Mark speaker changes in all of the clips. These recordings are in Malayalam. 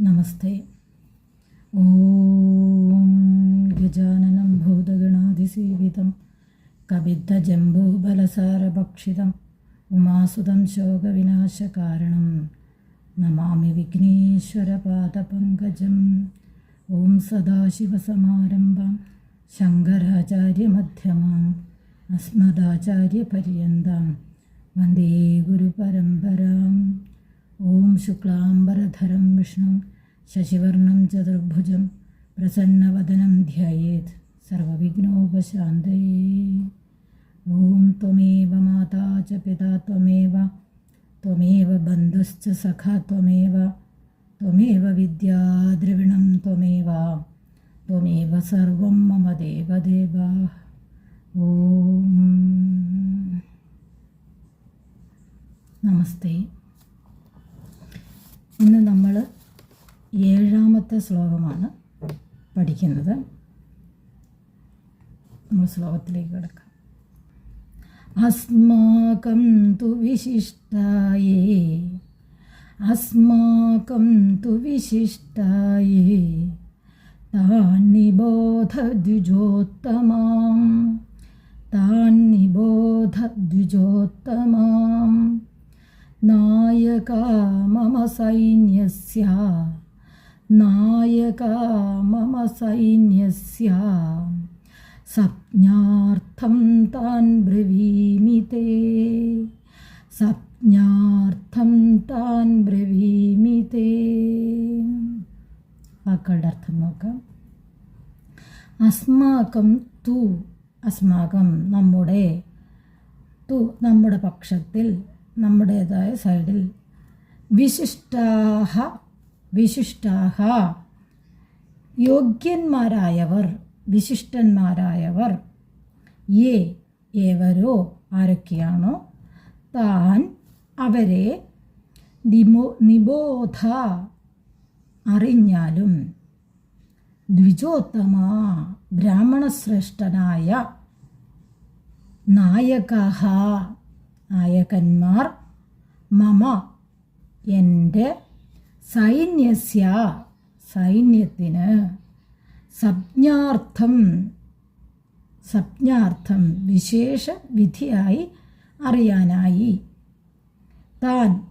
Speaker 1: നമസ്തേ. ഓം ഗജാനനം ഭൂതഗണാതിസേവിതം കവിദ്ധജംബൂബലസാരഭക്ഷിതം ഉമാസുതം ശോകവിനാശകാരണം. നമാമി വിഘ്നേശ്വരപാദപങ്കജം. ഓം സദാശിവസമാരംഭം ശങ്കരാചാര്യമധ്യമാം അസ്മദാചാര്യപര്യന്തം. വന്ദേ ഗുരുപരമ്പരാം. ओं शुक्लांबरधर विष्णु शशिवर्ण चतुर्भुज प्रसन्नवदनं ध्यायेत् ध्यानोपशात ओं तमे माता च पिता त्वमेव त्वमेव बन्धुश्च सखा त्वमेव त्वमेव विद्याद्रविणं मम देवदेवा। ॐ। नमस्ते। ഇന്ന് നമ്മൾ ഏഴാമത്തെ ശ്ലോകമാണ് പഠിക്കുന്നത്. നമ്മൾ ശ്ലോകത്തിലേക്ക് കിടക്കാം. അസ്മാകം തു വിശിഷ്ടായേ അസ്മാകം തു വിശിഷ്ടായേ താൻ നിബോധ ദ്വിജോത്തമാം ദ്വിജോത്തമാം നായക മമ സൈന്യ നായക മമ സൈന്യ സപ്ഞാർത്ഥം താൻ ബ്രവീമി തേ സപ്ഞാർത്ഥം താൻ ബ്രവീമി തേ വാക്കുകളുടെ അർത്ഥം നോക്കാം. അസ്മാകം തു അസ്മാകം നമ്മുടെ തു നമ്മുടെ പക്ഷത്തിൽ നമ്മുടേതായ സൈഡിൽ വിശിഷ്ടാഹ വിശിഷ്ടാഹ. യോഗ്യന്മാരായവർ വിശിഷ്ടന്മാരായവർ. ഏ ഏവരോ ആരൊക്കെയാണോ? താൻ അവരെ നിമോ നിബോധ അറിഞ്ഞാലും ദ്വിജോത്തമ ബ്രാഹ്മണശ്രേഷ്ഠനായ നായക നായകന്മാർ മമ എന്റെ സൈന്യസ്യ സൈന്യത്തിന് സംജ്ഞാർത്ഥം സംജ്ഞാർത്ഥം വിശേഷ വിധിയായി അറിയാനായി. താൻ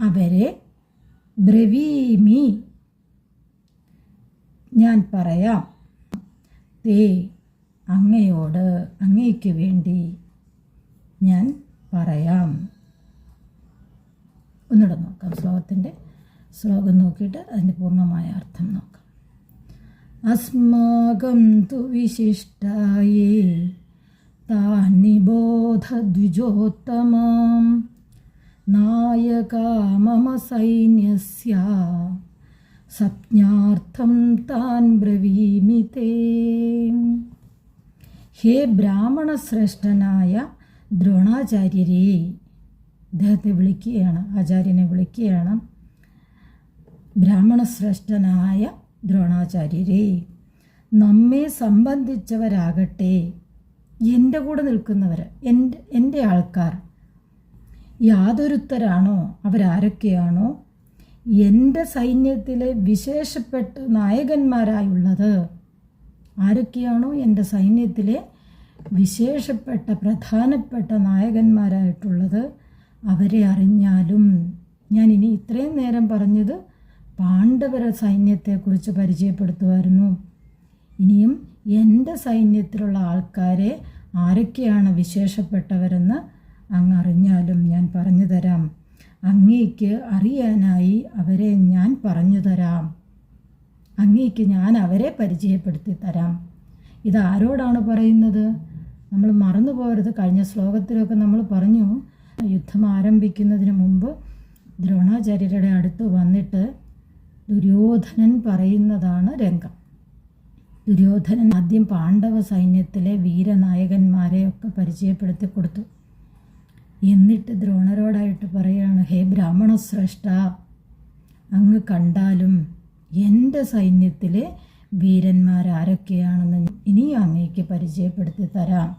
Speaker 1: അവരെ ബ്രവീമി. ഞാൻ പറയാം തേ അങ്ങയോട് അങ്ങയ്ക്ക് വേണ്ടി ഞാൻ പറയാം. ഒന്നുകൂടെ നോക്കാം. ശ്ലോകത്തിന്റെ ശ്ലോകം നോക്കിയിട്ട് അതിന്റെ പൂർണമായ അർത്ഥം നോക്കാം. അസ്മാകം തു വിശിഷ്ടായേ താനിബോധ ദ്വിജോത്തമാം നായക മമ സൈന്യസ്യ സപ്ഞാർത്ഥം താൻ ബ്രവീമി ഹേ ബ്രാഹ്മണശ്രേഷ്ഠനായ ദ്രോണാചാര്യരെ അദ്ദേഹത്തെ വിളിക്കുകയാണ് ആചാര്യനെ വിളിക്കുകയാണ്. ബ്രാഹ്മണശ്രേഷ്ഠനായ ദ്രോണാചാര്യരെ നമ്മെ സംബന്ധിച്ചവരാകട്ടെ. എന്റെ കൂടെ നിൽക്കുന്നവർ എന്റെ എന്റെ ആൾക്കാർ യാതൊരുത്തരാണോ? അവരാരൊക്കെയാണോ? എന്റെ സൈന്യത്തിലെ വിശേഷപ്പെട്ട നായകന്മാരായുള്ളത് ആരൊക്കെയാണോ? എന്റെ സൈന്യത്തിലെ വിശേഷപ്പെട്ട പ്രധാനപ്പെട്ട നായകന്മാരായിട്ടുള്ളത് അവരെ അറിഞ്ഞാലും ഞാൻ ഇനി ഇത്രയും നേരം പറഞ്ഞത് പാണ്ഡവര സൈന്യത്തെക്കുറിച്ച് പരിചയപ്പെടുത്തുമായിരുന്നു. ഇനിയും എന്റെ സൈന്യത്തിലുള്ള ആൾക്കാരെ ആരൊക്കെയാണ് വിശേഷപ്പെട്ടവരെന്ന് അങ്ങ് അറിഞ്ഞാലും ഞാൻ പറഞ്ഞു തരാം. അങ്ങേക്ക് അറിയാനായി അവരെ ഞാൻ പറഞ്ഞു തരാം. അങ്ങേക്ക് ഞാൻ അവരെ പരിചയപ്പെടുത്തി തരാം. ഇത് ആരോടാണ് പറയുന്നത്? നമ്മൾ മറന്നു പോകരുത് കഴിഞ്ഞ ശ്ലോകത്തിലൊക്കെ നമ്മൾ പറഞ്ഞു യുദ്ധം ആരംഭിക്കുന്നതിന് മുമ്പ് ദ്രോണാചാര്യരുടെ അടുത്ത് വന്നിട്ട് ദുര്യോധനൻ പറയുന്നതാണ് രംഗം. ദുര്യോധനൻ ആദ്യം പാണ്ഡവ സൈന്യത്തിലെ വീരനായകന്മാരെ ഒക്കെ പരിചയപ്പെടുത്തി കൊടുത്തു. എന്നിട്ട് ദ്രോണരോടായിട്ട് പറയാണ് ഹേ ബ്രാഹ്മണ ശ്രേഷ്ഠ അങ്ങ് കണ്ടാലും എന്റെ സൈന്യത്തിലെ വീരന്മാരാരൊക്കെയാണെന്ന് ഇനി അങ്ങേക്ക് പരിചയപ്പെടുത്തി തരാം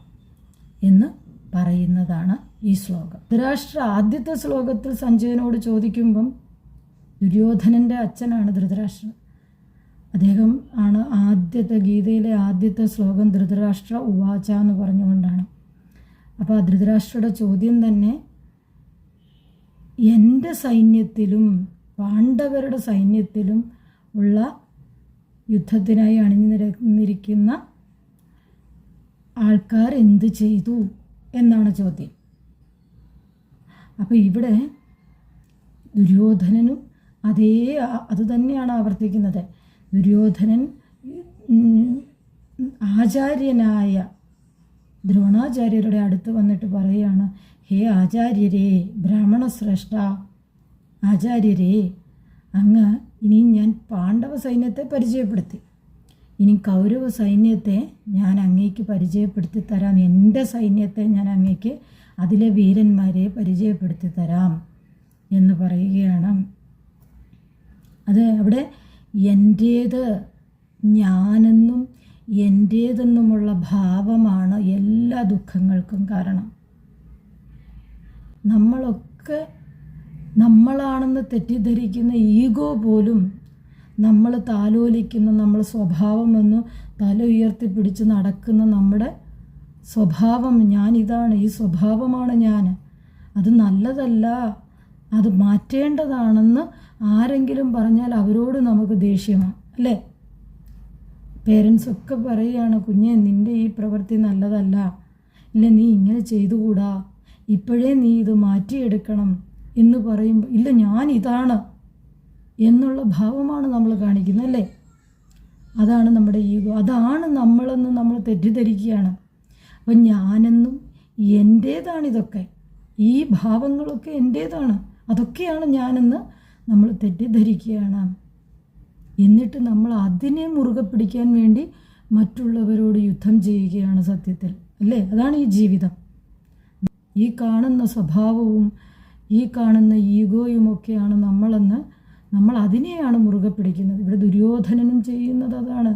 Speaker 1: എന്ന് പറയുന്നതാണ് ഈ ശ്ലോകം. ധൃതരാഷ്ട്ര ആദ്യത്തെ ശ്ലോകത്തിൽ സഞ്ജയനോട് ചോദിക്കുമ്പം ദുര്യോധനന്റെ അച്ഛനാണ് ധൃതരാഷ്ട്രൻ. അദ്ദേഹം ആണ് ആദ്യത്തെ ഗീതയിലെ ആദ്യത്തെ ശ്ലോകം ധൃതരാഷ്ട്ര ഉവാച എന്ന് പറഞ്ഞുകൊണ്ടാണ്. അപ്പോൾ ആ ധൃതരാഷ്ട്രയുടെ ചോദ്യം തന്നെ എന്റെ സൈന്യത്തിലും പാണ്ഡവരുടെ സൈന്യത്തിലും ഉള്ള യുദ്ധത്തിനായി അണിഞ്ഞു നിരന്നിരിക്കുന്ന ആൾക്കാർ എന്ത് ചെയ്തു എന്നാണ് ചോദ്യം. അപ്പോൾ ഇവിടെ ദുര്യോധനനും അതേ അതുതന്നെയാണ് ആവർത്തിക്കുന്നത്. ദുര്യോധനൻ ആചാര്യനായ ദ്രോണാചാര്യരുടെ അടുത്ത് വന്നിട്ട് പറയുകയാണ് ഹേ ആചാര്യരേ ബ്രാഹ്മണ ശ്രേഷ്ഠ ആചാര്യരേ അങ്ങ് ഇനി ഞാൻ പാണ്ഡവ സൈന്യത്തെ പരിചയപ്പെടുത്തി. ഇനി കൗരവ സൈന്യത്തെ ഞാൻ അങ്ങേക്ക് പരിചയപ്പെടുത്തി തരാം. എന്റെ സൈന്യത്തെ ഞാൻ അങ്ങേക്ക് അതിലെ വീരന്മാരെ പരിചയപ്പെടുത്തി തരാം എന്ന് പറയുകയാണ്. അത് അവിടെ എന്റേത് ഞാനെന്നും എന്റേതെന്നുമുള്ള ഭാവമാണ് എല്ലാ ദുഃഖങ്ങൾക്കും കാരണം. നമ്മളൊക്കെ നമ്മളാണെന്ന് തെറ്റിദ്ധരിക്കുന്ന ഈഗോ പോലും നമ്മൾ താലോലിക്കുന്ന നമ്മൾ സ്വഭാവമെന്ന് തല ഉയർത്തിപ്പിടിച്ച് നടക്കുന്ന നമ്മുടെ സ്വഭാവം ഞാനിതാണ് ഈ സ്വഭാവമാണ് ഞാൻ. അത് നല്ലതല്ല അത് മാറ്റേണ്ടതാണെന്ന് ആരെങ്കിലും പറഞ്ഞാൽ അവരോട് നമുക്ക് ദേഷ്യമാണ് അല്ലേ? പേരൻസൊക്കെ പറയുകയാണ് കുഞ്ഞെ നിന്റെ ഈ പ്രവൃത്തി നല്ലതല്ല. ഇല്ല നീ ഇങ്ങനെ ചെയ്തുകൂടാ? ഇപ്പോഴേ നീ ഇത് മാറ്റിയെടുക്കണം എന്ന് പറയുമ്പോൾ ഇല്ല ഞാൻ ഇതാണ് എന്നുള്ള ഭാവമാണ് നമ്മൾ കാണിക്കുന്നത് അല്ലേ? അതാണ് നമ്മുടെ ഈഗോ. അതാണ് നമ്മളെന്ന് നമ്മൾ തെറ്റിദ്ധരിക്കുകയാണ്. അപ്പം ഞാനെന്നും എന്റേതാണിതൊക്കെ ഈ ഭാവങ്ങളൊക്കെ എന്റേതാണ് അതൊക്കെയാണ് ഞാനെന്ന് നമ്മൾ തെറ്റിദ്ധരിക്കുകയാണ്. എന്നിട്ട് നമ്മൾ അതിനെ മുറുകെ പിടിക്കാൻ വേണ്ടി മറ്റുള്ളവരോട് യുദ്ധം ചെയ്യുകയാണ് സത്യത്തിൽ. അല്ലേ? അതാണ് ഈ ജീവിതം. ഈ കാണുന്ന സ്വഭാവവും ഈ കാണുന്ന ഈഗോയും ഒക്കെയാണ് നമ്മളെന്ന് നമ്മൾ അതിനെയാണ് മുറുകെ പിടിക്കുന്നത്. ഇവിടെ ദുര്യോധനനും ചെയ്യുന്നത് അതാണ്.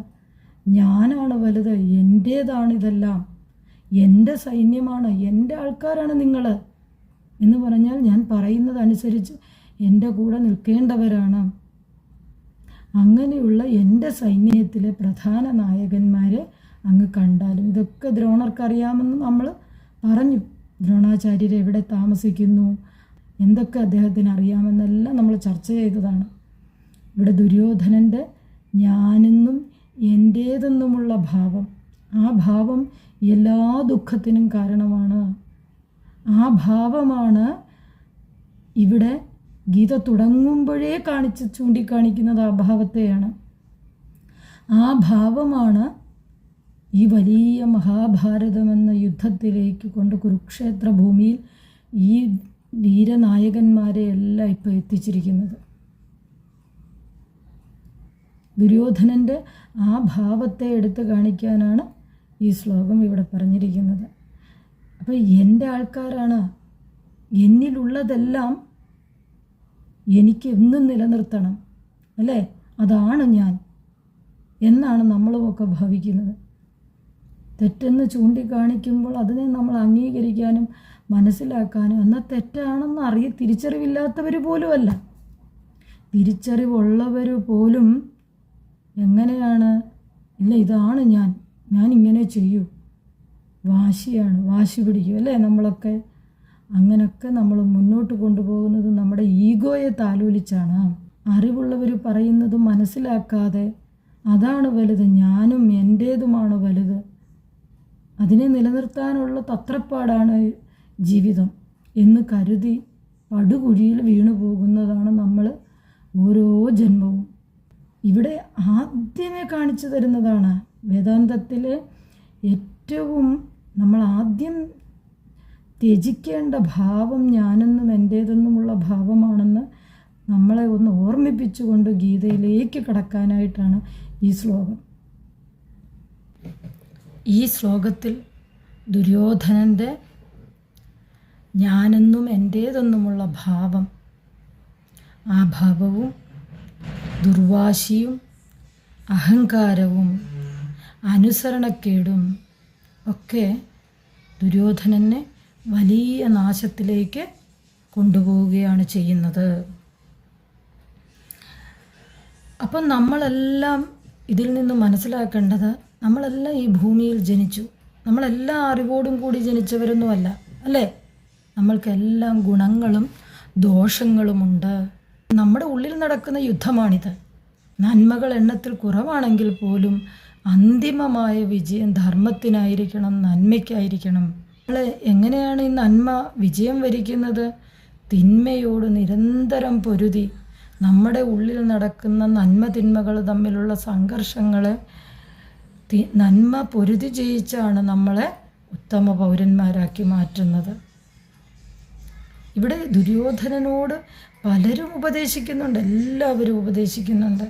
Speaker 1: ഞാനാണ് വലുത് എന്റേതാണ് ഇതെല്ലാം. എന്റെ സൈന്യമാണ് എന്റെ ആൾക്കാരാണ് നിങ്ങൾ എന്ന് പറഞ്ഞാൽ ഞാൻ പറയുന്നതനുസരിച്ച് എന്റെ കൂടെ നിൽക്കേണ്ടവരാണ്. അങ്ങനെയുള്ള എന്റെ സൈന്യത്തിലെ പ്രധാന നായകന്മാരെ അങ്ങ് കണ്ടാലും ഇതൊക്കെ ദ്രോണർക്കറിയാമെന്ന് നമ്മൾ പറഞ്ഞു. ദ്രോണാചാര്യർ എവിടെ താമസിക്കുന്നു എന്തൊക്കെ അദ്ദേഹത്തിന് അറിയാമെന്നെല്ലാം നമ്മൾ ചർച്ച ചെയ്തതാണ്. ഇവിടെ ദുര്യോധനന്റെ ഞാനെന്നും എന്റേതെന്നുമുള്ള ഭാവം. ആ ഭാവം എല്ലാ ദുഃഖത്തിനും കാരണമാണ്. ആ ഭാവമാണ് ഇവിടെ ഗീത തുടങ്ങുമ്പോഴേ കാണിച്ച് ചൂണ്ടിക്കാണിക്കുന്നത് ആ ഭാവത്തെയാണ്. ആ ഭാവമാണ് ഈ വലിയ മഹാഭാരതമെന്ന യുദ്ധത്തിലേക്ക് കൊണ്ട് കുരുക്ഷേത്ര ഭൂമിയിൽ ഈ വീരനായകന്മാരെ എല്ലാം ഇപ്പോൾ എത്തിച്ചിരിക്കുന്നത്. ദുര്യോധനന്റെ ആ ഭാവത്തെ എടുത്ത് കാണിക്കാനാണ് ഈ ശ്ലോകം ഇവിടെ പറഞ്ഞിരിക്കുന്നത്. അപ്പോൾ എന്റെ ആൾക്കാരാണ് എന്നിലുള്ളതെല്ലാം എനിക്ക് എന്നും നിലനിർത്തണം അല്ലേ? അതാണ് ഞാൻ എന്നാണ് നമ്മളുമൊക്കെ ഭാവിക്കുന്നത്. തെറ്റെന്ന് ചൂണ്ടിക്കാണിക്കുമ്പോൾ അതിനെ നമ്മൾ അംഗീകരിക്കാനും മനസ്സിലാക്കാനും എന്നാൽ തെറ്റാണെന്ന് അറിയ തിരിച്ചറിവില്ലാത്തവർ പോലുമല്ല. തിരിച്ചറിവുള്ളവർ പോലും എങ്ങനെയാണ്? ഇല്ല ഇതാണ് ഞാൻ. ഞാൻ ഇങ്ങനെ ചെയ്യൂ. വാശിയാണ് വാശി പിടിക്കും അല്ലേ? നമ്മളൊക്കെ അങ്ങനൊക്കെ നമ്മൾ മുന്നോട്ട് കൊണ്ടുപോകുന്നത് നമ്മുടെ ഈഗോയെ താലോലിച്ചാണ്. അറിവുള്ളവർ പറയുന്നത് മനസ്സിലാക്കാതെ അതാണ് വലുത് ഞാനും എന്റേതുമാണ് വലുത്. അതിനെ നിലനിർത്താനുള്ള തത്രപ്പാടാണ് ജീവിതം എന്ന് കരുതി പടുകുഴിയിൽ വീണു പോകുന്നതാണ് നമ്മൾ ഓരോ ജന്മവും. ഇവിടെ ആദ്യമേ കാണിച്ചു തരുന്നതാണ് വേദാന്തത്തിലെ ഏറ്റവും നമ്മൾ ആദ്യം ത്യജിക്കേണ്ട ഭാവം ഞാനെന്നും എന്റേതെന്നുമുള്ള ഭാവമാണെന്ന് നമ്മളെ ഒന്ന് ഓർമ്മിപ്പിച്ചുകൊണ്ട് ഗീതയിലേക്ക് കടക്കാനായിട്ടാണ് ഈ ശ്ലോകം. ഈ ശ്ലോകത്തിൽ ദുര്യോധനന്റെ ഞാനെന്നും എന്റേതെന്നുമുള്ള ഭാവം ആ ഭാവവും ദുർവാശിയും അഹങ്കാരവും അനുസരണക്കേടും ഒക്കെ ദുര്യോധനനെ വലിയ നാശത്തിലേക്ക് കൊണ്ടുപോവുകയാണ് ചെയ്യുന്നത്. അപ്പം നമ്മളെല്ലാം ഇതിൽ നിന്ന് മനസ്സിലാക്കേണ്ടത് നമ്മളെല്ലാം ഈ ഭൂമിയിൽ ജനിച്ചു. നമ്മളെല്ലാം അറിവോടും കൂടി ജനിച്ചവരൊന്നുമല്ല അല്ലേ? നമ്മൾക്കെല്ലാം ഗുണങ്ങളും ദോഷങ്ങളുമുണ്ട്. നമ്മുടെ ഉള്ളിൽ നടക്കുന്ന യുദ്ധമാണിത്. നന്മകൾ എണ്ണത്തിൽ കുറവാണെങ്കിൽ പോലും അന്തിമമായ വിജയം ധർമ്മത്തിനായിരിക്കണം നന്മയ്ക്കായിരിക്കണം. നമ്മൾ എങ്ങനെയാണ് ഈ നന്മ വിജയം വരിക്കുന്നത്? തിന്മയോട് നിരന്തരം പൊരുതി. നമ്മുടെ ഉള്ളിൽ നടക്കുന്ന നന്മ തിന്മകൾ തമ്മിലുള്ള സംഘർഷങ്ങളെ തി നന്മ പൊരുതി ജയിച്ചാണ് നമ്മളെ ഉത്തമ പൗരന്മാരാക്കി മാറ്റുന്നത്. ഇവിടെ ദുര്യോധനനോട് പലരും ഉപദേശിക്കുന്നുണ്ട് എല്ലാവരും ഉപദേശിക്കുന്നുണ്ട്.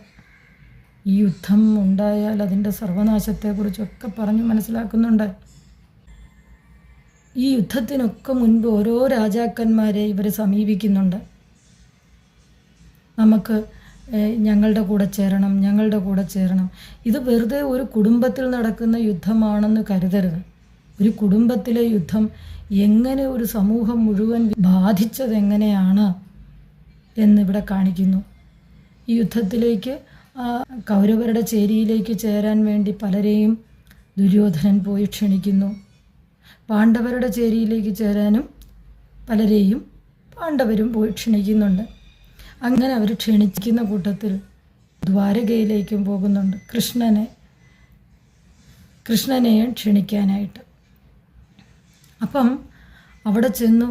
Speaker 1: ഈ യുദ്ധം ഉണ്ടായാൽ അതിന്റെ സർവനാശത്തെക്കുറിച്ചൊക്കെ പറഞ്ഞു മനസ്സിലാക്കുന്നുണ്ട്. ഈ യുദ്ധത്തിനൊക്കെ മുൻപ് ഓരോ രാജാക്കന്മാരെ ഇവർ സമീപിക്കുന്നുണ്ട്. നമുക്ക് ഞങ്ങളുടെ കൂടെ ചേരണം ഞങ്ങളുടെ കൂടെ ചേരണം. ഇത് വെറുതെ ഒരു കുടുംബത്തിൽ നടക്കുന്ന യുദ്ധമാണെന്ന് കരുതരുത്. ഒരു കുടുംബത്തിലെ യുദ്ധം എങ്ങനെ ഒരു സമൂഹം മുഴുവൻ ബാധിച്ചതെങ്ങനെയാണ് എന്നിവിടെ കാണിക്കുന്നു. ഈ യുദ്ധത്തിലേക്ക് കൗരവരുടെ ചേരിയിലേക്ക് ചേരാൻ വേണ്ടി പലരെയും ദുര്യോധനൻ പോയി ക്ഷണിക്കുന്നു. പാണ്ഡവരുടെ ചേരിയിലേക്ക് ചേരാനും പലരെയും പാണ്ഡവരും പോയി ക്ഷണിക്കുന്നുണ്ട്. അങ്ങനെ അവർ ക്ഷണിക്കുന്ന കൂട്ടത്തിൽ ദ്വാരകയിലേക്കും പോകുന്നുണ്ട് കൃഷ്ണനെ. കൃഷ്ണനെയും ക്ഷണിക്കാനായിട്ട്. അപ്പം അവിടെ ചെന്നു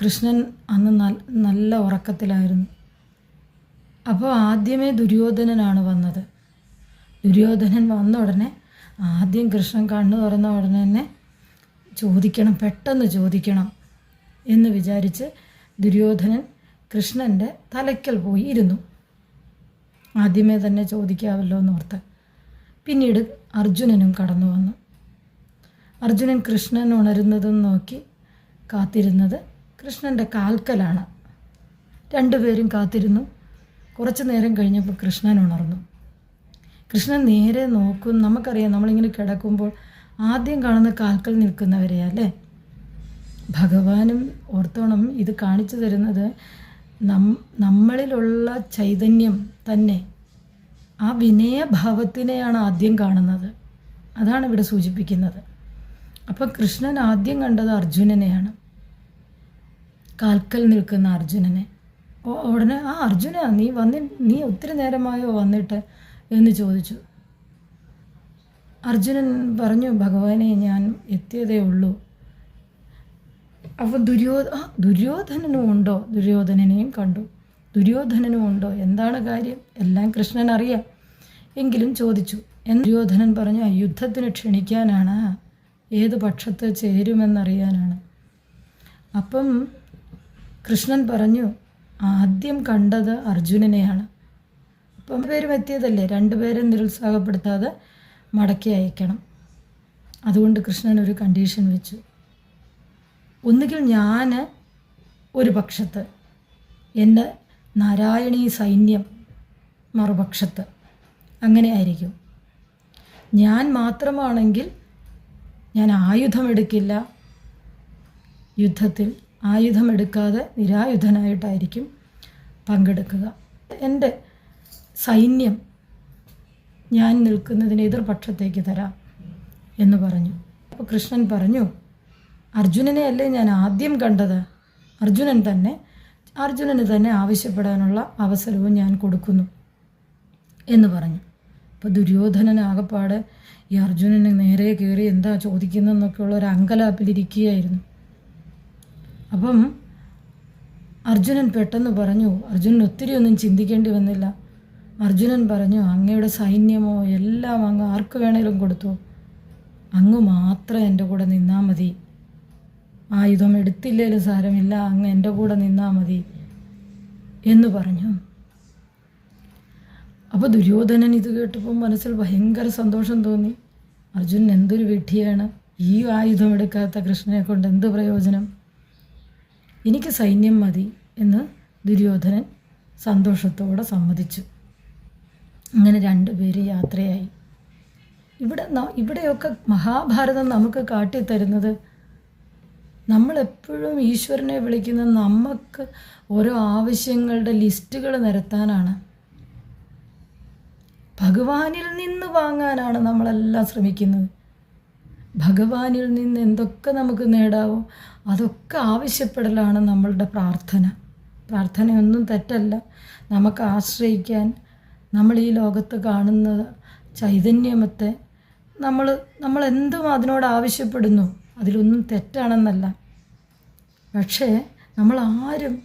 Speaker 1: കൃഷ്ണൻ അന്ന് നല്ല ഉറക്കത്തിലായിരുന്നു. അപ്പോൾ ആദ്യമേ ദുര്യോധനനാണ് വന്നത്. ദുര്യോധനൻ വന്ന ഉടനെ ആദ്യം കൃഷ്ണൻ കണ്ണു തുറന്ന ഉടനെ തന്നെ ചോദിക്കണം പെട്ടെന്ന് ചോദിക്കണം എന്ന് വിചാരിച്ച് ദുര്യോധനൻ കൃഷ്ണന്റെ തലയ്ക്കൽ പോയി ഇരുന്നു. ആദ്യമേ തന്നെ ചോദിക്കാമല്ലോ എന്നോർത്ത് പിന്നീട് അർജുനനും കടന്നു വന്നു. അർജുനൻ കൃഷ്ണൻ ഉണരുന്നതും നോക്കി കാത്തിരുന്നത് കൃഷ്ണന്റെ കാൽക്കലാണ്. രണ്ടുപേരും കാത്തിരുന്നു. കുറച്ച് നേരം കഴിഞ്ഞപ്പോൾ കൃഷ്ണൻ ഉണർന്നു. കൃഷ്ണൻ നേരെ നോക്കും നമുക്കറിയാം നമ്മളിങ്ങനെ കിടക്കുമ്പോൾ ആദ്യം കാണുന്ന കാൽക്കൽ നിൽക്കുന്നവരെയാ അല്ലേ? ഭഗവാനും ഓർത്തോണം ഇത് കാണിച്ചു തരുന്നത് നം നമ്മളിലുള്ള ചൈതന്യം തന്നെ ആ വിനയഭാവത്തിനെയാണ് ആദ്യം കാണുന്നത്. അതാണ് ഇവിടെ സൂചിപ്പിക്കുന്നത്. അപ്പം കൃഷ്ണൻ ആദ്യം കണ്ടത് അർജുനനെയാണ്. കാൽക്കൽ നിൽക്കുന്ന അർജുനനെ. ഉടനെ ആ അർജുന നീ വന്നി നീ ഒത്തിരി നേരമായോ വന്നിട്ട്? എന്ന് ചോദിച്ചു. അർജുനൻ പറഞ്ഞു ഭഗവാനെ ഞാൻ എത്തിയതേ ഉള്ളൂ. അപ്പോൾ ദുര്യോധ ആ ദുര്യോധനനും ഉണ്ടോ? ദുര്യോധനനെയും കണ്ടു. ദുര്യോധനനും ഉണ്ടോ? എന്താണ് കാര്യം? എല്ലാം കൃഷ്ണൻ അറിയാം. എങ്കിലും ചോദിച്ചു. എന്ന് ദുര്യോധനൻ പറഞ്ഞു "ആ, യുദ്ധത്തിന് ക്ഷണിക്കാനാണ്. ഏത് പക്ഷത്ത് ചേരുമെന്നറിയാനാണ്. അപ്പം കൃഷ്ണൻ പറഞ്ഞു ആദ്യം കണ്ടത് അർജുനനെയാണ്. അപ്പം പേരും എത്തിയതല്ലേ രണ്ടുപേരും നിരുത്സാഹപ്പെടുത്താതെ മടക്കി അയക്കണം. അതുകൊണ്ട് കൃഷ്ണൻ ഒരു കണ്ടീഷൻ വെച്ചു. ഒന്നുകിൽ ഞാൻ ഒരു പക്ഷത്ത് എന്റെ നാരായണീ സൈന്യം മറുപക്ഷത്ത്. അങ്ങനെ ആയിരിക്കും. ഞാൻ മാത്രമാണെങ്കിൽ ഞാൻ ആയുധമെടുക്കില്ല യുദ്ധത്തിൽ. ആയുധമെടുക്കാതെ നിരായുധനായിട്ടായിരിക്കും പങ്കെടുക്കുക. എന്റെ സൈന്യം ഞാൻ നിൽക്കുന്നതിന് എതിർപക്ഷത്തേക്ക് തരാം എന്ന് പറഞ്ഞു. അപ്പോൾ കൃഷ്ണൻ പറഞ്ഞു അർജുനനെ അല്ലേ ഞാൻ ആദ്യം കണ്ടത്? അർജുനൻ തന്നെ അർജുനന് തന്നെ ആവശ്യപ്പെടാനുള്ള അവസരവും ഞാൻ കൊടുക്കുന്നു എന്ന് പറഞ്ഞു. അപ്പോൾ ദുര്യോധനൻ ആകപ്പാട് ഈ അർജുനന് നേരെ കയറി എന്താ ചോദിക്കുന്നതെന്നൊക്കെയുള്ള ഒരു അങ്കലാപ്പിലിരിക്കുകയായിരുന്നു. അപ്പം അർജുനൻ പെട്ടെന്ന് പറഞ്ഞു അർജുനൻ ഒത്തിരി ഒന്നും ചിന്തിക്കേണ്ടി വന്നില്ല. അർജുനൻ പറഞ്ഞു അങ്ങയുടെ സൈന്യമോ എല്ലാം അങ്ങ് ആർക്ക് വേണേലും കൊടുത്തു. അങ്ങ് മാത്രം എന്റെ കൂടെ നിന്നാൽ മതി. ആയുധം എടുത്തില്ലേലും സാരമില്ല അങ്ങ് എന്റെ കൂടെ നിന്നാൽ മതി. എന്ന് പറഞ്ഞു. അപ്പോൾ ദുര്യോധനൻ ഇത് കേട്ടപ്പോൾ മനസ്സിൽ ഭയങ്കര സന്തോഷം തോന്നി. അർജുനൻ എന്തൊരു വിഡ്ഢിയാണ്. ഈ ആയുധം എടുക്കാത്ത കൃഷ്ണനെ കൊണ്ട് എന്ത് പ്രയോജനം? എനിക്ക് സൈന്യം മതി എന്ന് ദുര്യോധനൻ സന്തോഷത്തോടെ സമ്മതിച്ചു. അങ്ങനെ രണ്ടുപേര് യാത്രയായി. ഇവിടെ ഇവിടെയൊക്കെ മഹാഭാരതം നമുക്ക് കാട്ടിത്തരുന്നത് നമ്മളെപ്പോഴും ഈശ്വരനെ വിളിക്കുന്ന നമുക്ക് ഓരോ ആവശ്യങ്ങളുടെ ലിസ്റ്റുകൾ നിരത്താനാണ്. ഭഗവാനിൽ നിന്ന് വാങ്ങാനാണ് നമ്മളെല്ലാം ശ്രമിക്കുന്നത്. ഭഗവാനിൽ നിന്ന് എന്തൊക്കെ നമുക്ക് നേടാവോ അതൊക്കെ ആവശ്യപ്പെടലാണ് നമ്മളുടെ പ്രാർത്ഥന. പ്രാർത്ഥനയൊന്നും തെറ്റല്ല. നമുക്ക് ആശ്രയിക്കാൻ നമ്മൾ ഈ ലോകത്ത് കാണുന്ന ചൈതന്യമത്തെ നമ്മൾ നമ്മൾ എന്തും അതിനോട് ആവശ്യപ്പെടുന്നു. അതിലൊന്നും തെറ്റാണെന്നല്ല. പക്ഷേ നമ്മൾ ആരും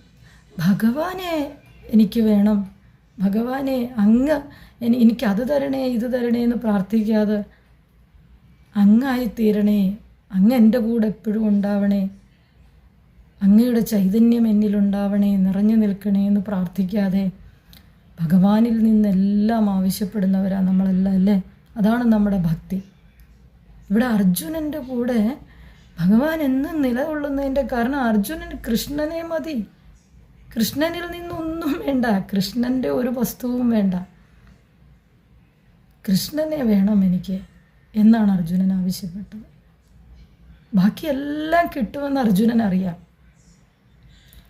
Speaker 1: ഭഗവാനെ എനിക്ക് വേണം. ഭഗവാനെ അങ്ങ് എനിക്ക് എനിക്കത് തരണേ ഇത് തരണേ എന്ന് പ്രാർത്ഥിക്കാതെ അങ്ങായി തീരണേ അങ്ങ് എന്റെ കൂടെ എപ്പോഴും ഉണ്ടാവണേ അങ്ങയുടെ ചൈതന്യം എന്നിലുണ്ടാവണേ നിറഞ്ഞു നിൽക്കണേ എന്ന് പ്രാർത്ഥിക്കാതെ ഭഗവാനിൽ നിന്നെല്ലാം ആവശ്യപ്പെടുന്നവരാണ് നമ്മളെല്ലാം അല്ലേ? അതാണ് നമ്മുടെ ഭക്തി. ഇവിടെ അർജുനന്റെ കൂടെ ഭഗവാൻ എന്നും നിലകൊള്ളുന്നതിന്റെ കാരണം അർജുനന് കൃഷ്ണനെ മതി. കൃഷ്ണനിൽ നിന്നൊന്നും വേണ്ട കൃഷ്ണന്റെ ഒരു വസ്തുവും വേണ്ട. കൃഷ്ണനെ വേണം എനിക്ക് എന്നാണ് അർജുനൻ ആവശ്യപ്പെട്ടത്. ബാക്കിയെല്ലാം കിട്ടുമെന്ന് അർജുനൻ അറിയാം.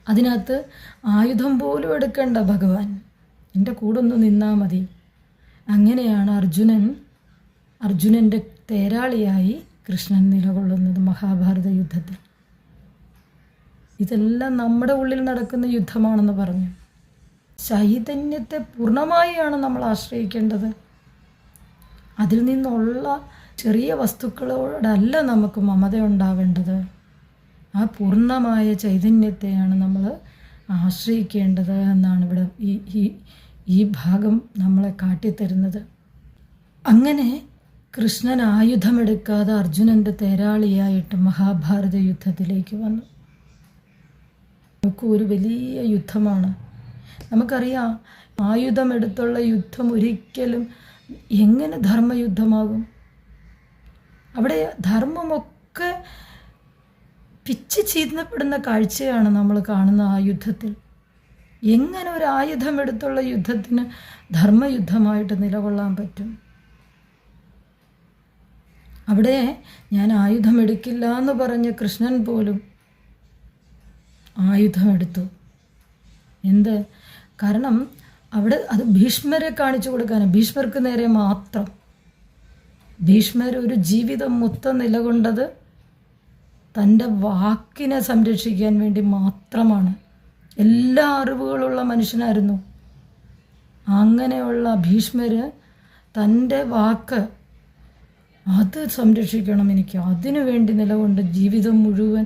Speaker 1: അതിനകത്ത് ആയുധം പോലും എടുക്കണ്ട ഭഗവാൻ. എന്റെ കൂടെ ഒന്ന് നിന്നാൽ മതി. അങ്ങനെയാണ് അർജുനൻ അർജുനന്റെ തേരാളിയായി കൃഷ്ണൻ നിലകൊള്ളുന്നത് മഹാഭാരത യുദ്ധത്തിൽ. ഇതെല്ലാം നമ്മുടെ ഉള്ളിൽ നടക്കുന്ന യുദ്ധമാണെന്ന് പറഞ്ഞു. ചൈതന്യത്തെ പൂർണമായാണ് നമ്മൾ ആശ്രയിക്കേണ്ടത്. അതിൽ നിന്നുള്ള ചെറിയ വസ്തുക്കളോടല്ല നമുക്ക് മമത ഉണ്ടാവേണ്ടത്. ആ പൂർണമായ ചൈതന്യത്തെയാണ് നമ്മൾ ആശ്രയിക്കേണ്ടത് എന്നാണ് ഇവിടെ ഈ ഈ ഈ ഭാഗം നമ്മളെ കാട്ടിത്തരുന്നത്. അങ്ങനെ കൃഷ്ണൻ ആയുധമെടുക്കാതെ അർജുനന്റെ തേരാളിയായിട്ട് മഹാഭാരത യുദ്ധത്തിലേക്ക് വന്നു. നമുക്ക് ഒരു വലിയ യുദ്ധമാണ്. നമുക്കറിയാം ആയുധമെടുത്തുള്ള യുദ്ധം ഒരിക്കലും എങ്ങനെ ധർമ്മയുദ്ധമാകും? അവിടെ ധർമ്മമൊക്കെ പിച്ച് ചീന്നപ്പെടുന്ന കാഴ്ചയാണ് നമ്മൾ കാണുന്ന ആ യുദ്ധത്തിൽ. എങ്ങനെ ഒരു ആയുധമെടുത്തുള്ള യുദ്ധത്തിന് ധർമ്മയുദ്ധമായിട്ട് നിലകൊള്ളാൻ പറ്റും? അവിടെ ഞാൻ ആയുധമെടുക്കില്ല എന്ന് പറഞ്ഞ കൃഷ്ണൻ പോലും ആയുധമെടുത്തു എന്ത്? കാരണം അവിടെ അത് ഭീഷ്മരെ കാണിച്ചു കൊടുക്കാനാണ് ഭീഷ്മർക്ക് നേരെ മാത്രം. ഭീഷ്മർ ഒരു ജീവിതം മൊത്തം നിലകൊണ്ടത് തന്റെ വാക്കിനെ സംരക്ഷിക്കാൻ വേണ്ടി മാത്രമാണ്. എല്ലാ അറിവുകളുള്ള മനുഷ്യനായിരുന്നു. അങ്ങനെയുള്ള ഭീഷ്മര് തന്റെ വാക്ക് അത് സംരക്ഷിക്കണം എനിക്ക്. അതിനു വേണ്ടി നിലകൊണ്ട് ജീവിതം മുഴുവൻ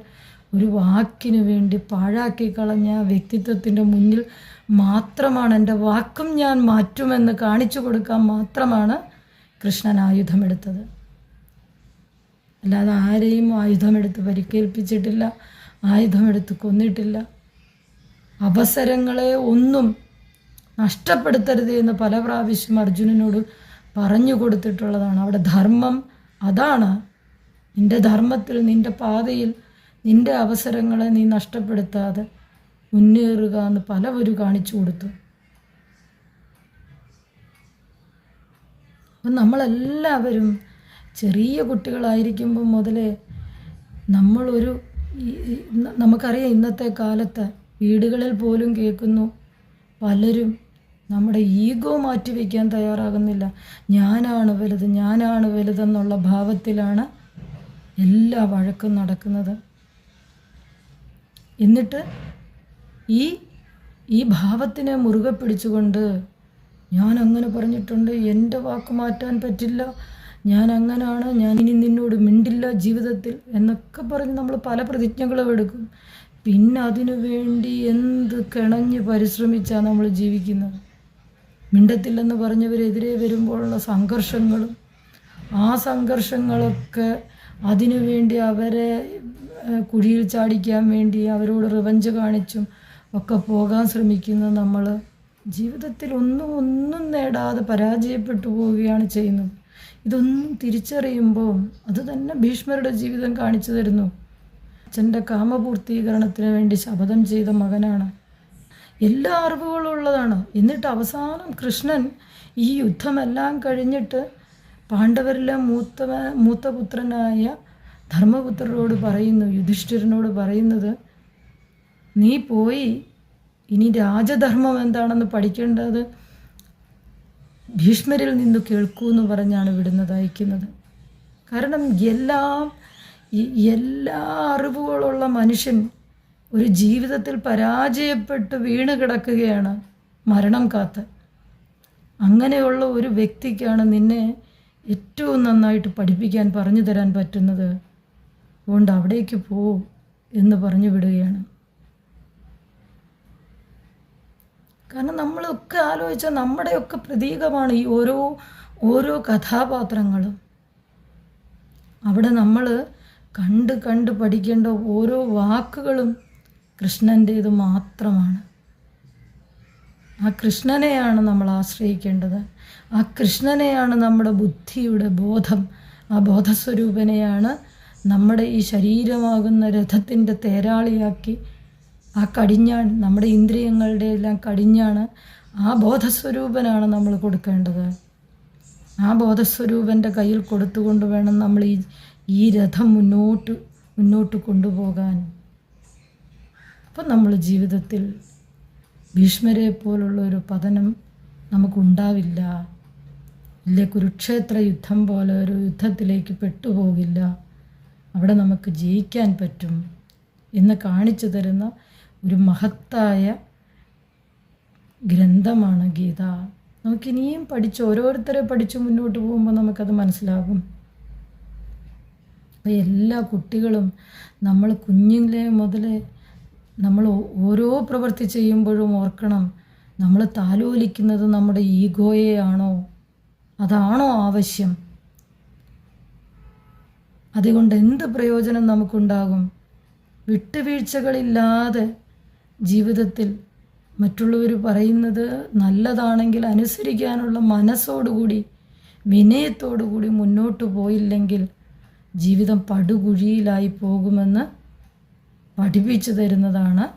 Speaker 1: ഒരു വാക്കിന് വേണ്ടി പാഴാക്കി കളഞ്ഞ വ്യക്തിത്വത്തിന്റെ മുന്നിൽ മാത്രമാണ് എന്റെ വാക്കും ഞാൻ മാറ്റുമെന്ന് കാണിച്ചു കൊടുക്കാൻ മാത്രമാണ് കൃഷ്ണൻ ആയുധമെടുത്തത്. അല്ലാതെ ആരെയും ആയുധമെടുത്ത് പരിക്കേൽപ്പിച്ചിട്ടില്ല ആയുധമെടുത്ത് കൊന്നിട്ടില്ല. അവസരങ്ങളെ ഒന്നും നഷ്ടപ്പെടുത്തരുത് എന്ന് പല പ്രാവശ്യം അർജുനനോട് പറഞ്ഞു കൊടുത്തിട്ടുള്ളതാണ്. അവിടെ ധർമ്മം അതാണ്. നിന്റെ ധർമ്മത്തിൽ നിന്റെ പാതയിൽ നിന്റെ അവസരങ്ങളെ നീ നഷ്ടപ്പെടുത്താതെ മുന്നേറുക എന്ന് പലവരും കാണിച്ചു കൊടുത്തു. അപ്പം നമ്മളെല്ലാവരും ചെറിയ കുട്ടികളായിരിക്കുമ്പോൾ മുതലേ നമ്മളൊരു നമുക്കറിയാം ഇന്നത്തെ കാലത്ത് വീടുകളിൽ പോലും കേൾക്കുന്നു പലരും നമ്മുടെ ഈഗോ മാറ്റി വയ്ക്കാൻ തയ്യാറാകുന്നില്ല. ഞാനാണ് വലുത് ഞാനാണ് വലുതെന്നുള്ള ഭാവത്തിലാണ് എല്ലാ വഴക്കും നടക്കുന്നത്. എന്നിട്ട് ഈ ഈ ഭാവത്തിനെ മുറുകെ പിടിച്ചുകൊണ്ട് ഞാൻ അങ്ങനെ പറഞ്ഞിട്ടുണ്ട് എന്റെ വാക്ക് മാറ്റാൻ പറ്റില്ല ഞാൻ അങ്ങനാണ് ഞാൻ ഇനി നിന്നോട് മിണ്ടില്ല ജീവിതത്തിൽ എന്നൊക്കെ പറഞ്ഞ് നമ്മൾ പല പ്രതിജ്ഞകളും എടുക്കും. പിന്നെ അതിനു വേണ്ടി എന്ത് കിണഞ്ഞ് പരിശ്രമിച്ചാണ് നമ്മൾ ജീവിക്കുന്നത്? മിണ്ടത്തില്ലെന്ന് പറഞ്ഞവരെതിരെ വരുമ്പോഴുള്ള സംഘർഷങ്ങളും ആ സംഘർഷങ്ങളൊക്കെ അതിനു വേണ്ടി അവരെ കുഴിയിൽ ചാടിക്കാൻ വേണ്ടി അവരോട് റിവഞ്ച് കാണിച്ചും ഒക്കെ പോകാൻ ശ്രമിക്കുന്ന നമ്മൾ ജീവിതത്തിൽ ഒന്നും ഒന്നും നേടാതെ പരാജയപ്പെട്ടു പോവുകയാണ് ചെയ്യുന്നത്. ഇതൊന്നും തിരിച്ചറിയുമ്പോൾ അത് തന്നെ ഭീഷ്മരുടെ ജീവിതം കാണിച്ചു തരുന്നു. അച്ഛന്റെ കാമപൂർത്തീകരണത്തിന് വേണ്ടി ശപഥം ചെയ്ത മകനാണ്. എല്ലാ അറിവുകളും ഉള്ളതാണ്. എന്നിട്ട് അവസാനം കൃഷ്ണൻ ഈ യുദ്ധമെല്ലാം കഴിഞ്ഞിട്ട് പാണ്ഡവരിലെ മൂത്ത മൂത്തപുത്രനായ ധർമ്മപുത്രരോട് പറയുന്നു യുധിഷ്ഠിരനോട് പറയുന്നത് നീ പോയി ഇനി രാജധർമ്മം എന്താണെന്ന് പഠിക്കേണ്ടത്? ഭീഷ്മരിൽ നിന്ന് കേൾക്കൂ എന്ന് പറഞ്ഞാണ് വിടുന്നത് അയക്കുന്നത്. കാരണം എല്ലാം എല്ലാ അറിവുകളുള്ള മനുഷ്യൻ ഒരു ജീവിതത്തിൽ പരാജയപ്പെട്ട് വീണ് കിടക്കുകയാണ് മരണം കാത്ത്. അങ്ങനെയുള്ള ഒരു വ്യക്തിക്കാണ് നിന്നെ ഏറ്റവും നന്നായിട്ട് പഠിപ്പിക്കാൻ പറഞ്ഞു തരാൻ പറ്റുന്നത്. അതുകൊണ്ട് അവിടേക്ക് പോ എന്ന് പറഞ്ഞു വിടുകയാണ്. കാരണം നമ്മളൊക്കെ ആലോചിച്ചാൽ നമ്മുടെയൊക്കെ പ്രതീകമാണ് ഈ ഓരോ ഓരോ കഥാപാത്രങ്ങളും. അവിടെ നമ്മൾ കണ്ട് കണ്ട് പഠിക്കേണ്ട ഓരോ വാക്കുകളും കൃഷ്ണന്റേത് മാത്രമാണ്. ആ കൃഷ്ണനെയാണ് നമ്മൾ ആശ്രയിക്കേണ്ടത്. ആ കൃഷ്ണനെയാണ് നമ്മുടെ ബുദ്ധിയുടെ ബോധം. ആ ബോധസ്വരൂപനെയാണ് നമ്മുടെ ഈ ശരീരമാകുന്ന രഥത്തിന്റെ തേരാളിയാക്കി ആ കടിഞ്ഞാൺ നമ്മുടെ ഇന്ദ്രിയങ്ങളുടെ എല്ലാം കടിഞ്ഞാണ് ആ ബോധസ്വരൂപനാണ് നമ്മൾ കൊടുക്കേണ്ടത്. ആ ബോധസ്വരൂപന്റെ കയ്യിൽ കൊടുത്തുകൊണ്ട് വേണം നമ്മൾ ഈ ഈ രഥം മുന്നോട്ട് മുന്നോട്ട് കൊണ്ടുപോകാൻ. അപ്പം നമ്മൾ ജീവിതത്തിൽ ഭീഷ്മരെ പോലുള്ള ഒരു പതനം നമുക്കുണ്ടാവില്ല. ഇല്ല കുരുക്ഷേത്ര യുദ്ധം പോലെ ഒരു യുദ്ധത്തിലേക്ക് പെട്ടുപോകില്ല. അവിടെ നമുക്ക് ജയിക്കാൻ പറ്റും എന്ന് കാണിച്ചു തരുന്ന ഒരു മഹത്തായ ഗ്രന്ഥമാണ് ഗീത. നമുക്കിനിയും പഠിച്ച് ഓരോരുത്തരെ പഠിച്ച് മുന്നോട്ട് പോകുമ്പോൾ നമുക്കത് മനസ്സിലാകും. എല്ലാ കുട്ടികളും നമ്മൾ കുഞ്ഞിലെ മുതലേ നമ്മൾ ഓരോ പ്രവൃത്തി ചെയ്യുമ്പോഴും ഓർക്കണം നമ്മൾ താലോലിക്കുന്നത് നമ്മുടെ ഈഗോയെയാണോ? അതാണോ ആവശ്യം? അതുകൊണ്ട് എന്ത് പ്രയോജനം നമുക്കുണ്ടാകും? വിട്ടുവീഴ്ചകളില്ലാതെ ജീവിതത്തിൽ മറ്റുള്ളവർ പറയുന്നത് നല്ലതാണെങ്കിൽ അനുസരിക്കാനുള്ള മനസ്സോടുകൂടി വിനയത്തോടുകൂടി മുന്നോട്ട് പോയില്ലെങ്കിൽ ജീവിതം പടുകുഴിയിലായി പോകുമെന്ന് പഠിപ്പിച്ചു തരുന്നതാണ്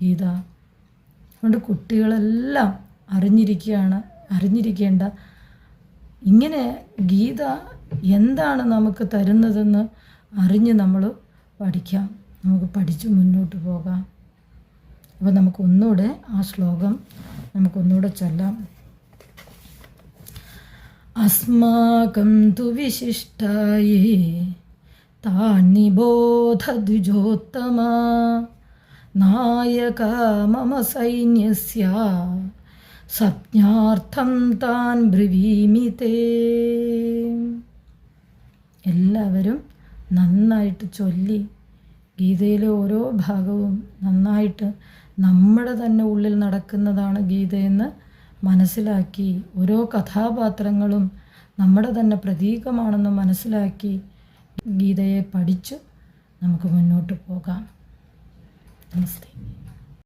Speaker 1: ഗീത. അതുകൊണ്ട് കുട്ടികളെല്ലാം അറിഞ്ഞിരിക്കുകയാണ് അറിഞ്ഞിരിക്കേണ്ട. ഇങ്ങനെ ഗീത എന്താണ് നമുക്ക് തരുന്നതെന്ന് അറിഞ്ഞ് നമ്മൾ പഠിക്കാം. നമുക്ക് പഠിച്ച് മുന്നോട്ട് പോകാം. അപ്പോൾ നമുക്കൊന്നുകൂടെ ആ ശ്ലോകം നമുക്കൊന്നുകൂടെ ചൊല്ലാം. അസ്മാകം തു വിശിഷ്ടായേ താനിബോധദ്വിജോത്തമ നായക മമ സൈന്യസ്യ സജ്ഞാർത്ഥം താൻ ബ്രവീമി എല്ലാവരും നന്നായിട്ട് ചൊല്ലി ഗീതയിലെ ഓരോ ഭാഗവും നന്നായിട്ട് നമ്മുടെ തന്നെ ഉള്ളിൽ നടക്കുന്നതാണ് ഗീതയെന്ന് മനസ്സിലാക്കി ഓരോ കഥാപാത്രങ്ങളും നമ്മുടെ തന്നെ പ്രതീകമാണെന്ന് മനസ്സിലാക്കി ഗീതയെ പഠിച്ച്. നമുക്ക് മുന്നോട്ട് പോകാം. നമസ്തേ.